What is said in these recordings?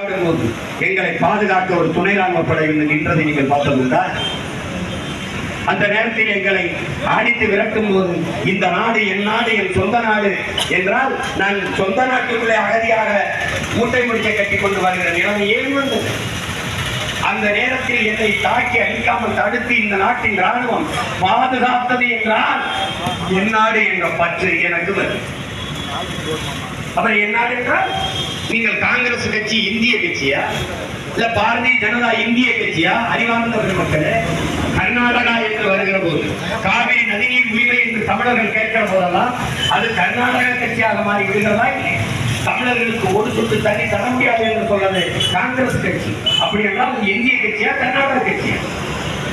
போது எங்களை பாதுகாக்க ஒரு துணை ராணுவ படை நின்றதை நீங்கள் பார்த்ததுண்டா? அந்த நேரத்தில் எங்களை அடித்து விரட்டும் போது இந்த நாடு என் நாடு என் சொந்த நாடு என்றால் நான் சொந்த நாட்டுக்குள்ளே அகதியாக மூட்டை முடிக்க கட்டி கொண்டு வருகிற நிலைமை ஏன் வந்தது? அந்த நேரத்தில் என்னை தாக்கி அழிக்காமல் தடுத்து இந்த நாட்டின் ராணுவம் பாதுகாத்தது என்றால் என் நாடு என்ற பற்று எனக்கு வரும். அப்புறம் என் நாடு என்றால் நீங்கள் காங்கிரஸ் கட்சி இந்திய கட்சியா? இல்ல பாரதிய ஜனதா இந்திய கட்சியா? அறிவார்ந்த பெருமக்களே கர்நாடகா என்று வருகிற போது காவிரி நதிநீர் உரிமை என்று தமிழர்கள் கேட்கிற போதெல்லாம் அது கர்நாடக கட்சியாக மாறி விடுகிறதா தமிழர்களுக்கு ஒரு சொட்டு தண்ணி தர முடியாது என்று சொல்றது காங்கிரஸ் கட்சி. அப்படி என்றால் இந்திய கட்சியா கர்நாடக கட்சியா?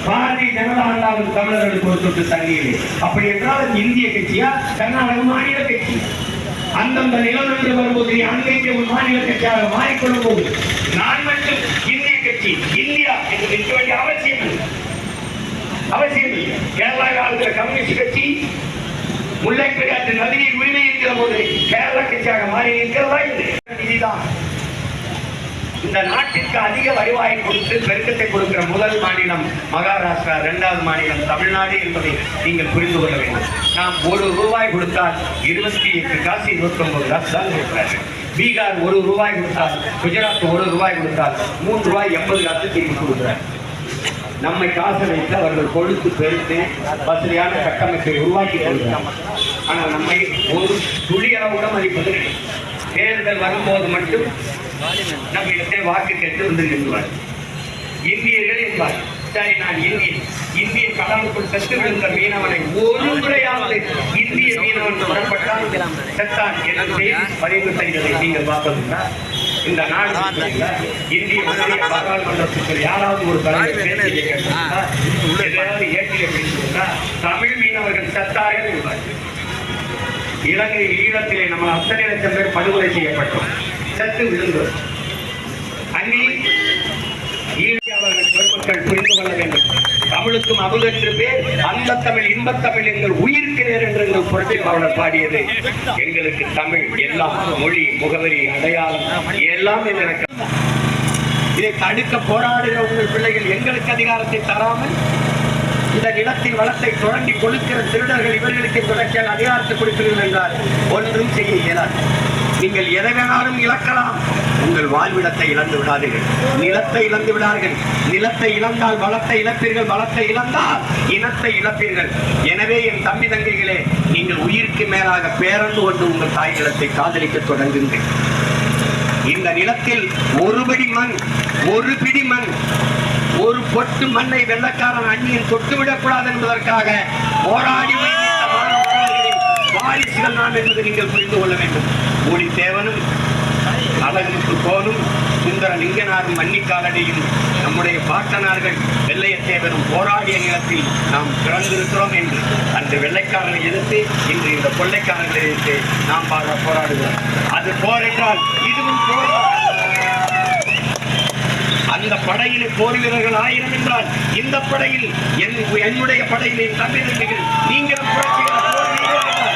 பாரதிய ஜனதா அல்லாத தமிழர்களுக்கு ஒரு சொட்டு தண்ணி இல்லை. அப்படி என்றால் இந்திய கட்சியா கர்நாடக மாநில கட்சி அந்தந்த நிலவரத்தில் வரும்போது அன்றைக்கு ஒரு மாநில கட்சியாக மாறிக்கொள்ளும் போது நான் மட்டும் இந்திய கட்சி இந்தியா என்று நிற்க வேண்டிய அவசியம் இல்லை. அவசியம் இல்லை. கேரளாவில் ஆளுகிற கம்யூனிஸ்ட் கட்சி முல்லை பெரியாற்று நதிநீர் உரிமை இருக்கிற போது கேரளா கட்சியாக மாறி நிற்கிறதா இல்லை? இதுதான் இந்த நாட்டிற்கு அதிக வருவாயை கொடுத்து பெருக்கத்தை கொடுக்கிற முதல் மாநிலம் மகாராஷ்டிரா இரண்டாவது மாநிலம் தமிழ்நாடு என்பதை நீங்கள் புரிந்து கொள்ள வேண்டும். நாம் ஒரு ரூபாய் கொடுத்தால் இருபத்தி எட்டு காசு இருபத்தி ஒன்பது காசு தான் கொடுக்கிறார்கள். பீகார் ஒரு ரூபாய் கொடுத்தால் குஜராத் ஒரு ரூபாய் கொடுத்தால் மூன்று ரூபாய் எண்பது காசு திரும்பி கொடுக்கிறார் நம்மை காசு வைத்து அவர்கள் கொழுத்து பெருத்து வசதியான கட்டமைப்பை உருவாக்கி கொள்கிறார் ஆனால் நம்மை ஒரு துளி அளவு கூட தேர்தல் வரும்போது மட்டும் நம்மிடத்தை வாக்கு கேட்டு வந்து நின்றுவார். இந்தியர்கள் என்பார். சரி நான் இந்தியன். இந்திய கடலுக்குள் செத்து விழுந்த மீனவனை ஒரு முறையாவது இந்திய மீனவன் புறப்பட்டால் செத்தான் என்ற செய்தி பதிவு செய்ததை நீங்கள் பார்த்ததுண்டா? இந்த நாடு இந்திய மத்திய பாராளுமன்றத்துக்கு யாராவது ஒரு தலைவர் பேசியை கேட்டிருந்தா, எதையாவது ஏற்றிய பேசியிருந்தா, தமிழ் மீனவர்கள் செத்தார்கள் என்பார் இலங்கை ஈழத்திலே நம்ம அத்தனை லட்சம் பேர் படுகொலை செய்யப்பட்டோம். சத்து விழுந்தோம் அங்கே பெருமக்கள் புரிந்து கொள்ள வேண்டும். தமிழுக்கும் அமுதென்று பேர் அந்த தமிழ் இன்பத் தமிழ் எங்கள் உயிருக்கு நேர் என்று எங்கள் புரட்சிப்பாளர் பாடியது. எங்களுக்கு தமிழ் எல்லாம் மொழி முகவரி அடையாளம் எல்லாம் எனக்கு இதை தடுக்க போராடுகிற உங்கள் பிள்ளைகள் எங்களுக்கு அதிகாரத்தை தராமல் இந்த நிலத்தின் வளத்தை தொடங்கி கொடுக்கிற திருடர்கள் இவர்களுக்கு தொடர்ச்சியாக அதிகாரத்தை கொடுக்கிறீர்கள் என்றால் ஒன்றும் செய்ய இயலாது. நீங்கள் எதை வேணாலும் இழக்கலாம். உங்கள் வாழ்விடத்தை இழந்து விடாதீர்கள். நிலத்தை இழந்து விடார்கள் நிலத்தை இழந்தால் வளத்தை இழப்பீர்கள். வளத்தை இழந்தால் இனத்தை இழப்பீர்கள். எனவே என் தம்பி தங்கைகளே நீங்கள் உயிருக்கு மேலாக பேரன்பு கொண்டு உங்கள் தாய் நிலத்தை காதலிக்க தொடங்குங்கள். இந்த நிலத்தில் ஒரு பிடி மண் ஒரு பிடி மண் ஒரு பொட்டு மண்ணை வெள்ளக்காரன் அந்நியன் தொட்டுவிடக் கூடாது என்பதற்காக போராடி வாரிசுகள் நாம் என்பதை நீங்கள் புரிந்து கொள்ள வேண்டும். கூலி தேவனும் அழகுக்கு போனும் சுந்தர லிங்கனாரும் மன்னிக்காலடியும் நம்முடைய பாட்டனார்கள் வெள்ளையத்தேவரும் போராடிய நிலத்தில் நாம் பிறந்திருக்கிறோம் என்று அந்த வெள்ளைக்காரனை எதிர்த்து இன்று இந்த கொள்ளைக்காரர்களை எதிர்த்து நாம் பாட போராடுகிறோம். அது போரிட்டால் இதுவும் அந்த படையில் போர் வீரர்கள் ஆயிரம் என்றால் இந்த படையில் என்னுடைய படையில் என் தம்பிதம்பிகள் நீங்களும் புரட்சிகள் போர் வீரர்கள்.